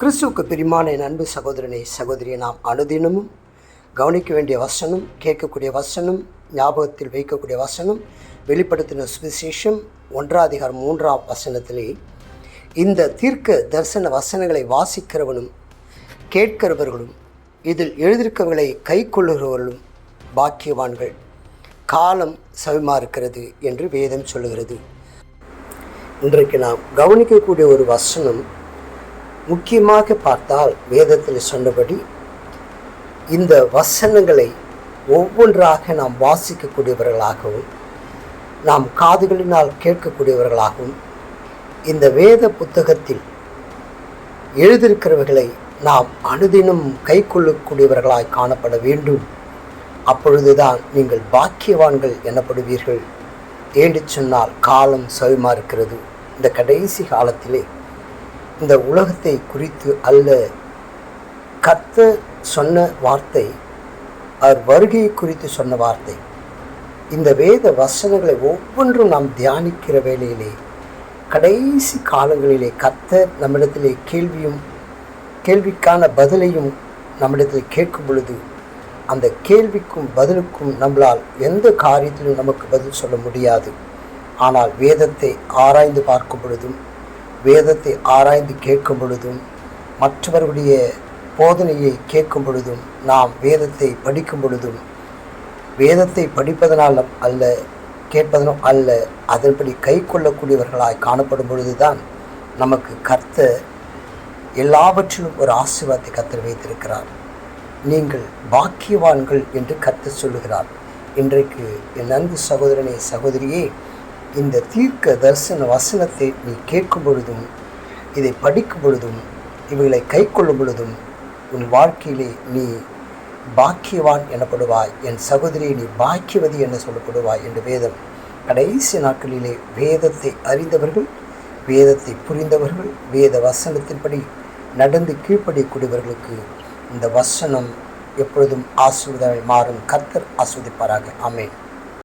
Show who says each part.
Speaker 1: கிறிஸ்துவுக்கு பிரிமான என் அன்பு சகோதரனை சகோதரியை நாம் அனுதினமும் கவனிக்க வேண்டிய வசனம் கேட்கக்கூடிய வசனம் ஞாபகத்தில் வைக்கக்கூடிய வசனம் வெளிப்படுத்தின சுவிசேஷம் ஒன்றாம்திகாரம் மூன்றாம் வசனத்திலே இந்த தீர்க்க தரிசன வசனங்களை வாசிக்கிறவனும் கேட்கிறவர்களும் இதில் எழுதியிருக்கவர்களை கை கொள்ளுகிறவர்களும் பாக்கியவான்கள். காலம் சவிமாறுக்கிறது என்று வேதம் சொல்லுகிறது. இன்றைக்கு நாம் கவனிக்கக்கூடிய ஒரு வசனம் முக்கியமாக பார்த்தால் வேதத்தில் சொன்னபடி இந்த வசனங்களை ஒவ்வொன்றாக நாம் வாசிக்கக்கூடியவர்களாகவும் நாம் காதுகளினால் கேட்கக்கூடியவர்களாகவும் இந்த வேத புத்தகத்தில் எழுதியிருக்கிறவர்களை நாம் அனுதினம் கை கொள்ளக்கூடியவர்களாய் காணப்பட வேண்டும். அப்பொழுதுதான் நீங்கள் பாக்கியவான்கள் எனப்படுவீர்கள். ஏண்டு சொன்னால் காலம் சவிமா இருக்கிறது. இந்த கடைசி காலத்திலே இந்த உலகத்தை குறித்து அல்ல. கத்த சொன்ன வார்த்தை அவர் வருகையை குறித்து சொன்ன வார்த்தை. இந்த வேத வசனங்களை ஒவ்வொன்றும் நாம் தியானிக்கிற வேளையிலே கடைசி காலங்களிலே கத்த நம்மிடத்திலே கேள்வியும் கேள்விக்கான பதிலையும் நம்மிடத்தில் கேட்கும் பொழுது அந்த கேள்விக்கும் பதிலுக்கும் நம்மளால் எந்த காரியத்திலும் நமக்கு பதில் சொல்ல முடியாது. ஆனால் வேதத்தை ஆராய்ந்து பார்க்கும் பொழுதும் வேதத்தை ஆராய்ந்து கேட்கும் பொழுதும் மற்றவர்களுடைய போதனையை கேட்கும் பொழுதும் நாம் வேதத்தை படிக்கும் பொழுதும் வேதத்தை படிப்பதனால் அல்ல கேட்பதனும் அல்ல அதன்படி கை கொள்ளக்கூடியவர்களாய் காணப்படும் பொழுதுதான் நமக்கு கர்த்த எல்லாவற்றிலும் ஒரு ஆசீர்வாதத்தை கத்தர் வைத்திருக்கிறார். நீங்கள் பாக்கியவான்கள் என்று கர்த்த சொல்லுகிறார். இன்றைக்கு என் அன்பு சகோதரனே சகோதரியே இந்த தீர்க்க தரிசன வசனத்தை நீ கேட்கும் பொழுதும் இதை படிக்கும் பொழுதும் இவைகளை கை கொள்ளும் பொழுதும் உன் வாழ்க்கையிலே நீ பாக்கியவான் எனப்படுவாய். என் சகோதரியை நீ பாக்கியவதி என சொல்லப்படுவாய் என்று வேதம். கடைசி நாட்களிலே வேதத்தை அறிந்தவர்கள் வேதத்தை புரிந்தவர்கள் வேத வசனத்தின்படி நடந்து கீழ்ப்படியக்கூடியவர்களுக்கு இந்த வசனம் எப்பொழுதும் ஆசிர்வதமாய் மாறும். கர்த்தர் ஆஸ்வதிப்பாராக அமேன்